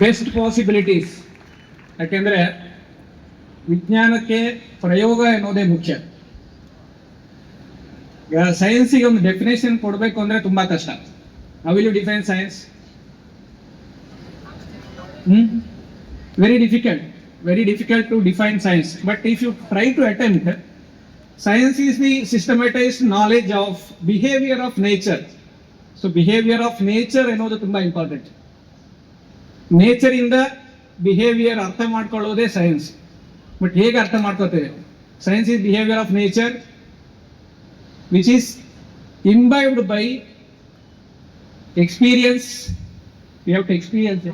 Best possibilities ಯಾಕೆಂದ್ರೆ ವಿಜ್ಞಾನಕ್ಕೆ ಪ್ರಯೋಗ ಎನ್ನುವುದೇ ಮುಖ್ಯ. ಈಗ ಸೈನ್ಸಿಗೆ ಒಂದು ಡೆಫಿನೇಷನ್ ಕೊಡಬೇಕು ಅಂದ್ರೆ ತುಂಬಾ ಕಷ್ಟ. How will you define science hmm? Very difficult very difficult to define science but if you try to attempt science is the systematized knowledge of behaviour of nature so behaviour of nature ಎನ್ನುವುದು ತುಂಬಾ important nature ಇಂದ behaviour ಅರ್ಥ ಮಾಡ್ಕೊಳ್ಳೋದೇ science but ಹೇಗೆ ಅರ್ಥ ಮಾಡ್ಕೋತೇವೆ? Science is behaviour of nature which is imbibed by experience you have to experience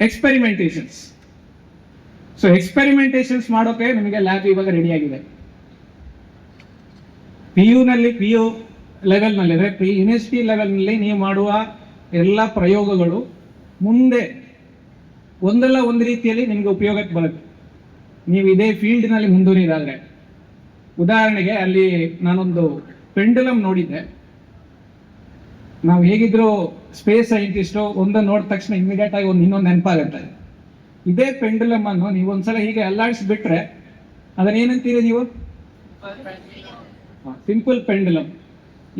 experimentations so experimentations ಮಾಡೋಕೆ ನಿಮಗೆ lab ಇವಾಗ ready ಆಗಿದೆ. ಪಿ ನಲ್ಲಿ ಪಿ ಯು ಲೆವೆಲ್ನಲ್ಲಿ ಅಂದರೆ ಪಿ ಯೂನಿವರ್ಸಿಟಿ ಲೆವೆಲ್ನಲ್ಲಿ ನೀವು ಮಾಡುವ ಎಲ್ಲ ಪ್ರಯೋಗಗಳು ಮುಂದೆ ಒಂದಲ್ಲ ಒಂದು ರೀತಿಯಲ್ಲಿ ನಿಮಗೆ ಉಪಯೋಗಕ್ಕೆ ಬರುತ್ತೆ. ನೀವು ಇದೇ ಫೀಲ್ಡ್ನಲ್ಲಿ ಮುಂದುವರಿದಾದರೆ. ಉದಾಹರಣೆಗೆ ಅಲ್ಲಿ ನಾನೊಂದು ಪೆಂಡುಲಮ್ ನೋಡಿದ್ದೆ. ನಾವು ಹೇಗಿದ್ರು ಸ್ಪೇಸ್ ಸೈಂಟಿಸ್ಟು ಒಂದನ್ನು ನೋಡಿದ ತಕ್ಷಣ ಇಮಿಡಿಯೇಟ್ ಆಗಿ ಒಂದು ಇನ್ನೊಂದು ನೆನಪಾಗುತ್ತೆ. ಇದೇ ಪೆಂಡುಲಮ್ ಅನ್ನು ನೀವು ಒಂದ್ಸಲ ಹೀಗೆ ಅಲ್ಲಾಡಿಸ್ಬಿಟ್ರೆ ಅದನ್ನ ಏನಂತೀರಿ ನೀವು ಸಿಂಪಲ್ ಪೆಂಡುಲಮ್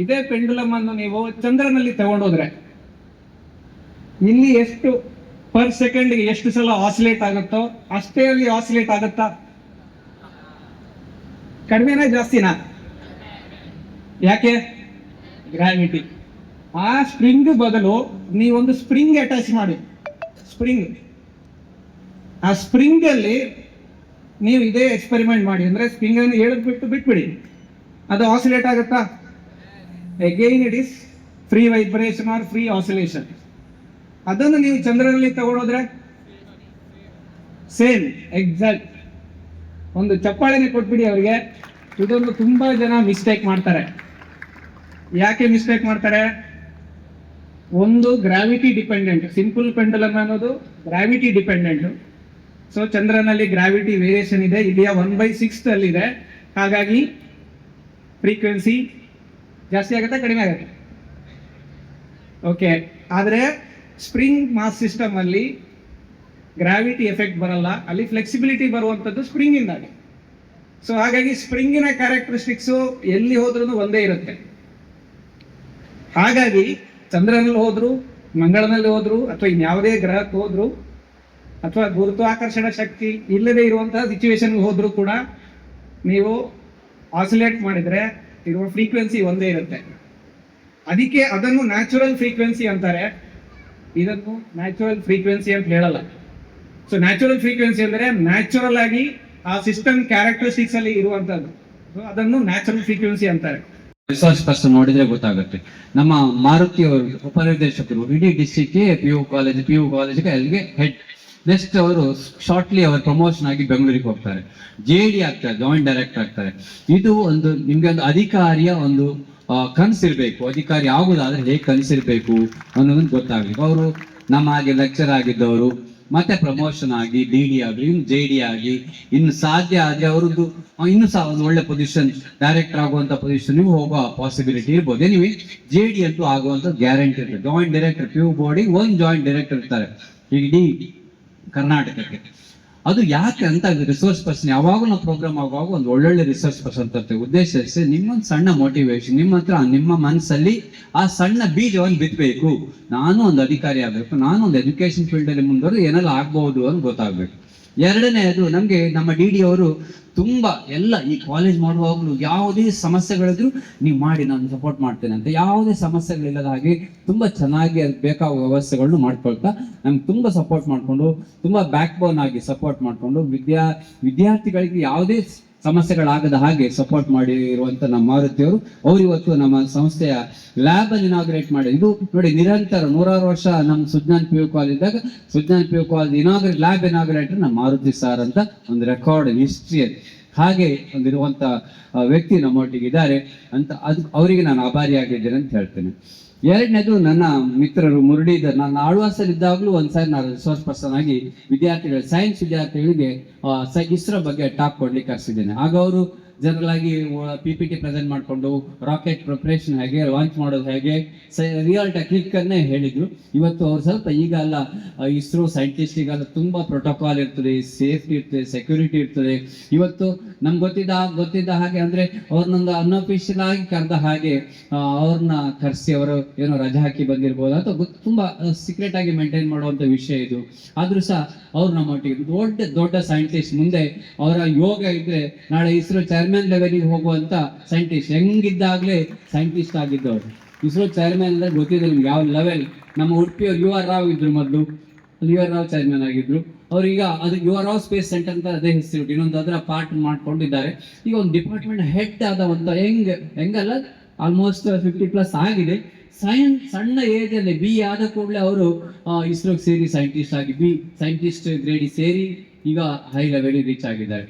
ಇದೇ ಪೆಂಡುಲಮ್ ಅನ್ನು ನೀವು ಚಂದ್ರನಲ್ಲಿ ತಗೊಂಡೋದ್ರೆ ಇಲ್ಲಿ ಎಷ್ಟು ಪರ್ ಸೆಕೆಂಡ್ಗೆ ಎಷ್ಟು ಸಲ ಆಸಿಲೇಟ್ ಆಗುತ್ತೋ ಅಷ್ಟೇ ಅಲ್ಲಿ ಆಸಿಲೇಟ್ ಆಗುತ್ತಾ? ಕಡಿಮೆನೇ ಜಾಸ್ತಿನಾ? ಯಾಕೆ? ಗ್ರಾವಿಟಿ ಆ ಸ್ಪ್ರಿಂಗ್ ಬದಲು ನೀವೊಂದು ಸ್ಪ್ರಿಂಗ್ ಅಟ್ಯಾಚ್ ಮಾಡಿ. ಸ್ಪ್ರಿಂಗ್ ಆ ಸ್ಪ್ರಿಂಗ್ ಅಲ್ಲಿ ನೀವು ಇದೇ ಎಕ್ಸ್ಪೆರಿಮೆಂಟ್ ಮಾಡಿ. ಅಂದ್ರೆ ಸ್ಪ್ರಿಂಗ್ ಅನ್ನು ಬಿಟ್ಟು ಬಿಟ್ಬಿಡಿ. ಅದು ಆಸಿಲೇಟ್ ಆಗುತ್ತಾ? Again it is free vibration or free oscillation ಅದನ್ನು ನೀವು ಚಂದ್ರನಲ್ಲಿ ತಗೊಳೋದ್ರೆ ಸೇಮ್ ಎಕ್ಸಾಕ್ಟ್ ಒಂದು ಚಪ್ಪಾಳೆನೆ ಕೊಟ್ಬಿಡಿ ಅವರಿಗೆ. ಇದೊಂದು ತುಂಬಾ ಜನ ಮಿಸ್ಟೇಕ್ ಮಾಡ್ತಾರೆ. ಯಾಕೆ ಮಿಸ್ಟೇಕ್ ಮಾಡ್ತಾರೆ? ಒಂದು ಗ್ರಾವಿಟಿ ಡಿಪೆಂಡೆಂಟ್ ಸಿಂಪಲ್ ಪೆಂಡಲಮ್ ಅನ್ನೋದು ಗ್ರಾವಿಟಿ ಡಿಪೆಂಡೆಂಟ್ ಸೊ ಚಂದ್ರನಲ್ಲಿ ಗ್ರಾವಿಟಿ ವೇರಿಯೇಷನ್ ಇದೆ. ಇಲ್ಲಿಯ ಒನ್ ಬೈ ಸಿಕ್ಸ್ ಅಲ್ಲಿ ಇದೆ ಹಾಗಾಗಿ ಫ್ರೀಕ್ವೆನ್ಸಿ ಜಾಸ್ತಿ ಆಗುತ್ತೆ, ಕಡಿಮೆ ಆಗುತ್ತೆ. ಓಕೆ ಆದರೆ ಸ್ಪ್ರಿಂಗ್ ಮಾಸ್ ಸಿಸ್ಟಮ್ ಅಲ್ಲಿ ಗ್ರಾವಿಟಿ ಎಫೆಕ್ಟ್ ಬರಲ್ಲ, ಅಲ್ಲಿ ಫ್ಲೆಕ್ಸಿಬಿಲಿಟಿ ಬರುವಂಥದ್ದು ಸ್ಪ್ರಿಂಗ್ ಇಂದಾಗಿ ಸೊ ಹಾಗಾಗಿ ಸ್ಪ್ರಿಂಗಿನ ಕ್ಯಾರೆಕ್ಟರಿಸ್ಟಿಕ್ಸು ಎಲ್ಲಿ ಹೋದ್ರೂ ಒಂದೇ ಇರುತ್ತೆ. ಹಾಗಾಗಿ ಚಂದ್ರನಲ್ಲಿ ಹೋದ್ರು ಮಂಗಳನಲ್ಲಿ ಹೋದ್ರು, ಅಥವಾ ಇನ್ಯಾವುದೇ ಗ್ರಹಕ್ಕೆ ಹೋದ್ರು, ಅಥವಾ ಗುರುತ್ವಾಕರ್ಷಣ ಶಕ್ತಿ ಇಲ್ಲದೆ ಇರುವಂತಹ ಸಿಚುವೇಶನ್ಗೆ ಹೋದ್ರು ಕೂಡ ನೀವು ಆಸಿಲೇಟ್ ಮಾಡಿದ್ರೆ ಇರುವ ಫ್ರೀಕ್ವೆನ್ಸಿ ಒಂದೇ ಇರುತ್ತೆ. ಅದಕ್ಕೆ ಅದನ್ನು ನ್ಯಾಚುರಲ್ ಫ್ರೀಕ್ವೆನ್ಸಿ ಅಂತಾರೆ. ಇದನ್ನು ನ್ಯಾಚುರಲ್ ಫ್ರೀಕ್ವೆನ್ಸಿ ಅಂತ ಹೇಳಲ್ಲ. ಸೊ ನ್ಯಾಚುರಲ್ ಫ್ರೀಕ್ವೆನ್ಸಿ ಅಂದರೆ ನ್ಯಾಚುರಲ್ ಆಗಿ ಆ ಸಿಸ್ಟಮ್ ಕ್ಯಾರೆಕ್ಟರಿಸ್ಟಿಕ್ಸ್ ಅಲ್ಲಿ ಇರುವಂತದ್ದು ಅದನ್ನು ನ್ಯಾಚುರಲ್ ಫ್ರೀಕ್ವೆನ್ಸಿ ಅಂತಾರೆ. ರಿಸರ್ಚ್ ಪರ್ಸನ್ ನೋಡಿದ್ರೆ ಗೊತ್ತಾಗುತ್ತೆ. ನಮ್ಮ ಮಾರುತಿ ಅವರು, ಉಪನಿರ್ದೇಶಕರು, ಇಡೀ district P U college P U ಕಾಲೇಜ್ಗೆ ಅಲ್ಲಿಗೆ ಹೆಡ್ ನೆಕ್ಸ್ಟ್ ಅವರು ಶಾರ್ಟ್ಲಿ ಅವರು ಪ್ರಮೋಷನ್ ಆಗಿ ಬೆಂಗಳೂರಿಗೆ ಹೋಗ್ತಾರೆ. ಜೆ ಡಿ ಆಗ್ತಾರೆ ಜಾಯಿಂಟ್ ಡೈರೆಕ್ಟರ್ ಆಗ್ತಾರೆ. ಇದು ಒಂದು ನಿಮ್ಗೆ ಒಂದು ಅಧಿಕಾರಿಯ ಒಂದು ಕನ್ಸಿರ್ಬೇಕು, ಅಧಿಕಾರಿ ಆಗುದಾದ್ರೆ ಹೇಗೆ ಕನ್ಸಿರ್ಬೇಕು ಅನ್ನೋದನ್ನು ಗೊತ್ತಾಗ್ಬೇಕು ಅವರು ನಮ್ಮ ಹಾಗೆ ಲೆಕ್ಚರ್ ಆಗಿದ್ದವರು, ಮತ್ತೆ ಪ್ರಮೋಷನ್ ಆಗಿ ಡಿ ಡಿ ಆಗಲಿ, ಇನ್ನು ಜೆ ಡಿ ಆಗಿ ಇನ್ನು ಸಾಧ್ಯ ಆದರೆ ಅವರದ್ದು ಇನ್ನೂ ಸಹ ಒಂದು ಒಳ್ಳೆ ಪೊಸಿಷನ್ ಡೈರೆಕ್ಟರ್ ಆಗುವಂಥ ಪೊಸಿಷನ್ ಹೋಗುವ ಪಾಸಿಬಿಲಿಟಿ ಇರ್ಬೋದು. ಎನಿವೆ ಜೆ ಡಿ ಅಂತೂ ಆಗುವಂಥ ಗ್ಯಾರಂಟಿ ಇರ್ತದೆ. ಜಾಯಿಂಟ್ ಡೈರೆಕ್ಟರ್ ಪ್ಯೂ ಬೋರ್ಡಿಗೆ ಒಂದು ಜಾಯಿಂಟ್ ಡೈರೆಕ್ಟರ್ ಇರ್ತಾರೆ. ಇಡೀ ಕರ್ನಾಟಕಕ್ಕೆ. ಅದು ಯಾಕೆ ಅಂತ ರಿಸೋರ್ಸ್ ಪರ್ಸನ್ ಯಾವಾಗಲೂ ನಾವು ಪ್ರೋಗ್ರಾಮ್ ಆಗುವಾಗ ಒಂದು ಒಳ್ಳೊಳ್ಳೆ ರಿಸರ್ಚ್ ಪರ್ಸನ್ ತರ್ತೇವೆ ಉದ್ದೇಶ ಅಷ್ಟೇ ನಿಮ್ಮೊಂದು ಸಣ್ಣ ಮೋಟಿವೇಶನ್ ನಿಮ್ಮ ಹತ್ರ, ನಿಮ್ಮ ಮನಸ್ಸಲ್ಲಿ ಆ ಸಣ್ಣ ಬೀಜವನ್ನು ಬಿತ್ತಬೇಕು ನಾನು ಒಂದು ಅಧಿಕಾರಿ ಆಗಬೇಕು, ನಾನು ಒಂದು ಎಜುಕೇಶನ್ ಫೀಲ್ಡಲ್ಲಿ ಮುಂದುವರೆದು ಏನೆಲ್ಲ ಆಗ್ಬಹುದು ಅಂತ ಗೊತ್ತಾಗಬೇಕು. ಎರಡನೇದು ನಮಗೆ ನಮ್ಮ ಡಿ ಡಿ ಅವರು ತುಂಬ ಎಲ್ಲ ಈ ಕಾಲೇಜ್ ಮಾಡುವಾಗಲೂ ಯಾವುದೇ ಸಮಸ್ಯೆಗಳಿದ್ರು ನೀವು ಮಾಡಿ ನಾನು ಸಪೋರ್ಟ್ ಮಾಡ್ತೇನೆ ಅಂತ. ಯಾವುದೇ ಸಮಸ್ಯೆಗಳಿಲ್ಲದ ಹಾಗೆ ತುಂಬ ಚೆನ್ನಾಗಿ ಅದಕ್ಕೆ ಬೇಕಾಗುವ ವ್ಯವಸ್ಥೆಗಳನ್ನು ಮಾಡ್ಕೊಳ್ತಾ ನಮ್ಗೆ ತುಂಬ ಸಪೋರ್ಟ್ ಮಾಡಿಕೊಂಡು ತುಂಬ ಬ್ಯಾಕ್ ಬೋನ್ ಆಗಿ ಸಪೋರ್ಟ್ ಮಾಡಿಕೊಂಡು ವಿದ್ಯಾ ವಿದ್ಯಾರ್ಥಿಗಳಿಗೆ ಯಾವುದೇ ಸಮಸ್ಯೆಗಳಾಗದ ಹಾಗೆ ಸಪೋರ್ಟ್ ಮಾಡಿ ಇರುವಂಥ ನಮ್ಮ ಮಾರುತಿಯವರು, ಅವರು ಇವತ್ತು ನಮ್ಮ ಸಂಸ್ಥೆಯ ಲ್ಯಾಬ್ ಅನ್ನು ಇನಾಗ್ರೇಟ್ ಮಾಡಿ ಇದು ನೋಡಿ ನಿರಂತರ ನೂರಾರು ವರ್ಷ ನಮ್ಮ ಸುಜ್ಞಾನ್ ಪಿ ಯು ಕಾಲೇಜ್ ಇದ್ದಾಗ, Sujnan P U college inaugurate lab inaugurator ನಮ್ಮ ಮಾರುತಿ ಸಾರ್ ಅಂತ ಒಂದು ರೆಕಾರ್ಡ್ ಹಿಸ್ಟ್ರಿ ಹಾಗೆ ಒಂದಿರುವಂತ ವ್ಯಕ್ತಿ ನಮ್ಮೊಟ್ಟಿಗೆ ಇದ್ದಾರೆ ಅಂತ ಅದು ಅವರಿಗೆ ನಾನು ಆಭಾರಿಯಾಗಿದ್ದೇನೆ ಅಂತ ಹೇಳ್ತೇನೆ. ಎರಡನೇದು ನನ್ನ ಮಿತ್ರರು ಮುರಳೀಧರ್. ನಾನು ಆಳ್ವಾಸಲ್ಲಿ ಇದ್ದಾಗಲೂ ಒಂದ್ಸಾರಿ ನಾನು ರಿಸೋರ್ಸ್ ಪರ್ಸನ್ ಆಗಿ ವಿದ್ಯಾರ್ಥಿಗಳು ಸೈನ್ಸ್ ವಿದ್ಯಾರ್ಥಿಗಳಿಗೆ ಇಸ್ರೋ ಬಗ್ಗೆ ಟಾಕ್ ಕೊಡ್ಲಿಕ್ಕೆ ಕರೆಸಿದ್ದೇನೆ. ಆಗ ಅವರು ಜನರಲ್ ಆಗಿ ಪಿ ಪಿ ಟಿ ಪ್ರೆಸೆಂಟ್ ಮಾಡಿಕೊಂಡು ರಾಕೆಟ್ ಪ್ರಿಪ್ರೇಷನ್ ಹೇಗೆ ಲಾಂಚ್ ಮಾಡೋದು ಹೇಗೆ ರಿಯಲ್ ಟೆಕ್ನಿಕ್ ಅನ್ನೇ ಹೇಳಿದ್ರು. ಇವತ್ತು ಅವ್ರು ಸ್ವಲ್ಪ ಈಗ ಅಲ್ಲ ಇಸ್ರೋ ಸೈಂಟಿಸ್ಟ್ ಈಗ ತುಂಬಾ ಪ್ರೋಟೋಕಾಲ್ ಇರ್ತದೆ ಸೇಫ್ಟಿ ಇರ್ತದೆ ಸೆಕ್ಯೂರಿಟಿ ಇರ್ತದೆ. ಇವತ್ತು ನಮ್ಗೆ ಗೊತ್ತಿದ್ದ ಗೊತ್ತಿದ್ದ ಹಾಗೆ ಅಂದ್ರೆ ಅವ್ರನ್ನೊಂದು ಅನ್ಅಫಿಷಿಯಲ್ ಆಗಿ ಕರೆದ ಹಾಗೆ ಅವ್ರನ್ನ ಕರೆಸಿ ಅವರು ಏನೋ ರಜೆ ಹಾಕಿ ಬಂದಿರ್ಬೋದು. ಅಥವಾ ತುಂಬಾ ಸೀಕ್ರೆಟ್ ಆಗಿ ಮೇಂಟೈನ್ ಮಾಡುವಂತ ವಿಷಯ ಇದು. ಆದರೂ ಸಹ ಅವ್ರು ನಮ್ಮೊಟ್ಟಿಗೆ ದೊಡ್ಡ ದೊಡ್ಡ ಸೈಂಟಿಸ್ಟ್ ಮುಂದೆ ಅವರ ಯೋಗ ಇದ್ರೆ ನಾಳೆ ಇಸ್ರೋ ಚೇರ್ಮನ್ ಲೆವೆಲ್ಗೆ ಹೋಗುವಂತ ಸೈಂಟಿಸ್ಟ್ ಹೆಂಗಿದ್ದಾಗ್ಲೇ ಸೈಂಟಿಸ್ಟ್ ಆಗಿದ್ದವರು. ಇಸ್ರೋ ಚೇರ್ಮನ್ ಅಂದ್ರೆ ಗೊತ್ತಿದೆ ನಿಮ್ಗೆ ಯಾವ ಲೆವೆಲ್ ನಮ್ಮ ಉಡುಪಿಯವ್ರು ಯು ಆರ್ ರಾವ್ ಇದ್ರು ಮೊದಲು. ಯು ಆರ್ ರಾವ್ ಚೇರ್ಮನ್ ಆಗಿದ್ರು. ಅವ್ರೀಗ ಅದು U R Rao space centre ಅಂತ ಅದೇ ಹೆಸರು ಇನ್ನೊಂದು ಅದರ ಪಾರ್ಟ್ ಮಾಡ್ಕೊಂಡಿದ್ದಾರೆ. ಈಗ ಒಂದು ಡಿಪಾರ್ಟ್ಮೆಂಟ್ ಹೆಡ್ ಆದವಂತ ಹೆಂಗ್, ಹೆಂಗಲ್ಲ? ಆಲ್ಮೋಸ್ಟ್ ಫಿಫ್ಟಿ ಪ್ಲಸ್ ಆಗಿದೆ. ಸೈನ್ಸ್ ಸಣ್ಣ ಏಜ್ ಅಲ್ಲಿ ಬಿ ಆದ ಕೂಡಲೇ ಅವರು ಇಸ್ರೋಗೆ ಸೇರಿ ಸೈಂಟಿಸ್ಟ್ ಆಗಿ ಬಿ ಸೈಂಟಿಸ್ಟ್ ಗ್ರೇಡಿ ಸೇರಿ ಈಗ ಹೈ ಲೆವೆಲ್ ರೀಚ್ ಆಗಿದ್ದಾರೆ.